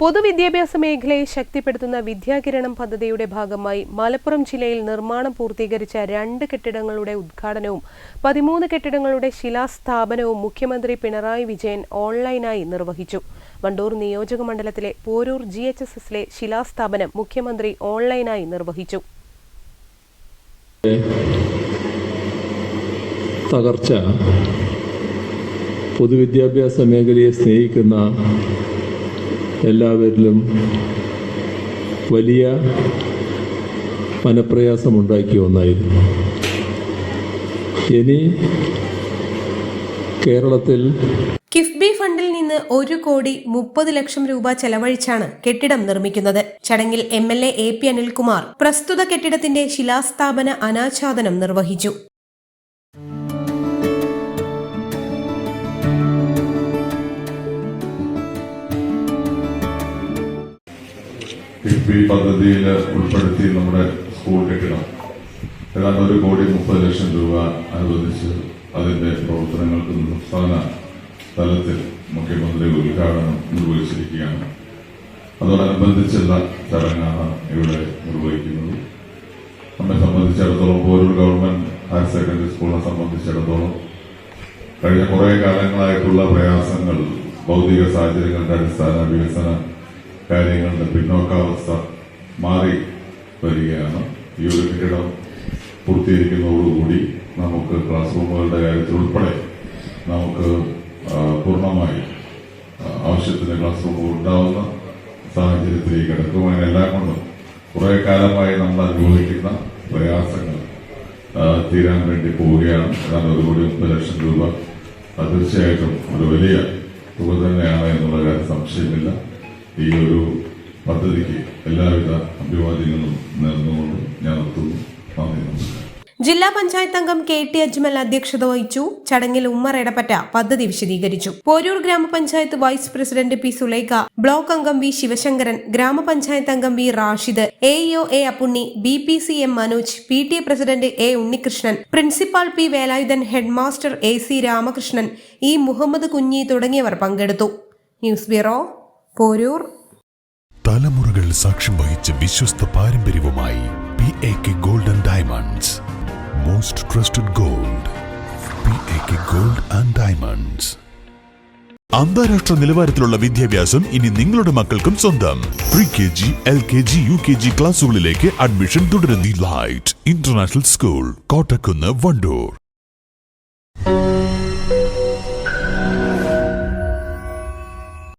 പൊതുവിദ്യാഭ്യാസ മേഖലയെ ശക്തിപ്പെടുത്തുന്ന വിദ്യാകിരണം പദ്ധതിയുടെ ഭാഗമായി മലപ്പുറം ജില്ലയിൽ നിർമ്മാണം പൂർത്തീകരിച്ച രണ്ട് കെട്ടിടങ്ങളുടെ ഉദ്ഘാടനവും പതിമൂന്ന് കെട്ടിടങ്ങളുടെ ശിലാസ്ഥാപനവും മുഖ്യമന്ത്രി പിണറായി വിജയൻ ഓൺലൈനായി നിർവഹിച്ചു. വണ്ടൂർ നിയോജക മണ്ഡലത്തിലെ പോരൂർ ജി എച്ച് എസ് എസിലെ ശിലാസ്ഥാപനം മുഖ്യമന്ത്രി ഓൺലൈനായി നിർവഹിച്ചു. തകർച്ച പൊതുവിദ്യാഭ്യാസ മേഖലയെ സ്നേഹിക്കുന്ന എല്ലാവരിലും വലിയ മനപ്രയാസമുണ്ടാക്കിയ ഒന്നായിരുന്നു. ഇനി കേരളത്തിൽ കിഫ്ബി ഫണ്ടിൽ നിന്ന് ഒരു കോടി മുപ്പത് ലക്ഷം രൂപ ചെലവഴിച്ചാണ് കെട്ടിടം നിർമ്മിക്കുന്നത്. ചടങ്ങിൽ M L A A P Anilkumar പ്രസ്തുത കെട്ടിടത്തിന്റെ ശിലാസ്ഥാപന അനാച്ഛാദനം നിർവഹിച്ചു. കിഫ്ബി പദ്ധതിയിൽ ഉൾപ്പെടുത്തി നമ്മുടെ സ്കൂൾ കെട്ടിടം ഏതാണ്ട് ഒരു കോടി മുപ്പത് ലക്ഷം രൂപ അനുവദിച്ച് അതിന്റെ പ്രവർത്തനങ്ങൾക്ക് സംസ്ഥാന തലത്തിൽ മുഖ്യമന്ത്രി ഉദ്ഘാടനം നിർവഹിച്ചിരിക്കുകയാണ്. അതോടനുബന്ധിച്ചുള്ള ചടങ്ങാണ് ഇവിടെ നിർവഹിക്കുന്നത്. നമ്മെ സംബന്ധിച്ചിടത്തോളം പോരൂർ ഗവൺമെന്റ് ഹയർ സെക്കൻഡറി സ്കൂളിനെ സംബന്ധിച്ചിടത്തോളം കഴിഞ്ഞ കുറെ കാലങ്ങളായിട്ടുള്ള പ്രയാസങ്ങൾ ഭൗതിക സാഹചര്യങ്ങളുടെ അടിസ്ഥാന വികസന കാര്യങ്ങളുടെ പിന്നോക്കാവസ്ഥ മാറി വരികയാണ്. ഈ ഒരു കെട്ടിടം പൂർത്തീകരിക്കുന്നതോടുകൂടി നമുക്ക് ക്ലാസ് റൂമുകളുടെ കാര്യത്തിൽ ഉൾപ്പെടെ നമുക്ക് പൂർണമായി ആവശ്യത്തിന് ക്ലാസ് റൂമുകൾ ഉണ്ടാവുന്ന സാഹചര്യത്തിലേക്ക് കിടക്കും അങ്ങനെ എല്ലാം കൊണ്ടും കുറെ കാലമായി നമ്മൾ അനുഭവിക്കുന്ന പ്രയാസങ്ങൾ തീരാൻ വേണ്ടി പോവുകയാണ്. അതാണ് ഒരു കോടി മുപ്പത് ലക്ഷം രൂപ. തീർച്ചയായിട്ടും ഒരു വലിയ തുക തന്നെയാണ് എന്നുള്ള കാര്യം സംശയമില്ല. ഈ ഒരു പദ്ധതിക്ക് എല്ലാവിധ അഭിവാദ്യങ്ങളും നേർന്നുകൊണ്ട് ഞാൻ നിർത്തുന്നു നന്ദി ജില്ലാ പഞ്ചായത്ത് അംഗം കെ ടി അജ്മൽ അധ്യക്ഷത വഹിച്ചു. ചടങ്ങിൽ ഉമ്മർ എടപ്പറ്റ പദ്ധതി വിശദീകരിച്ചു. Porur gramapanchayat vice president P Sulaikha block അംഗം വി ശിവശങ്കരൻ ഗ്രാമപഞ്ചായത്ത് അംഗം V Rashid A EO A Appunni B P C M Manoj P T A president A Unnikrishnan principal P Velayudhan headmaster A C Ramakrishnan E Muhammad Kunhi തുടങ്ങിയവർ പങ്കെടുത്തു. News bureau Porur. തലമുറകൾ സാക്ഷ്യം വഹിച്ച വിശ്വസ്ത പാരമ്പര്യവുമായി P A K golden diamonds most trusted gold P A K gold and diamonds അന്താരാഷ്ട്ര നിലവാരത്തിലുള്ള വിദ്യാഭ്യാസം ഇനി നിങ്ങളുടെ മക്കൾക്കും സ്വന്തം. Pre K G L K G U K G ക്ലാസ്സുകളിലേക്ക് admission തുടരുന്നു. Light international school Kottakkunnu Wandoor.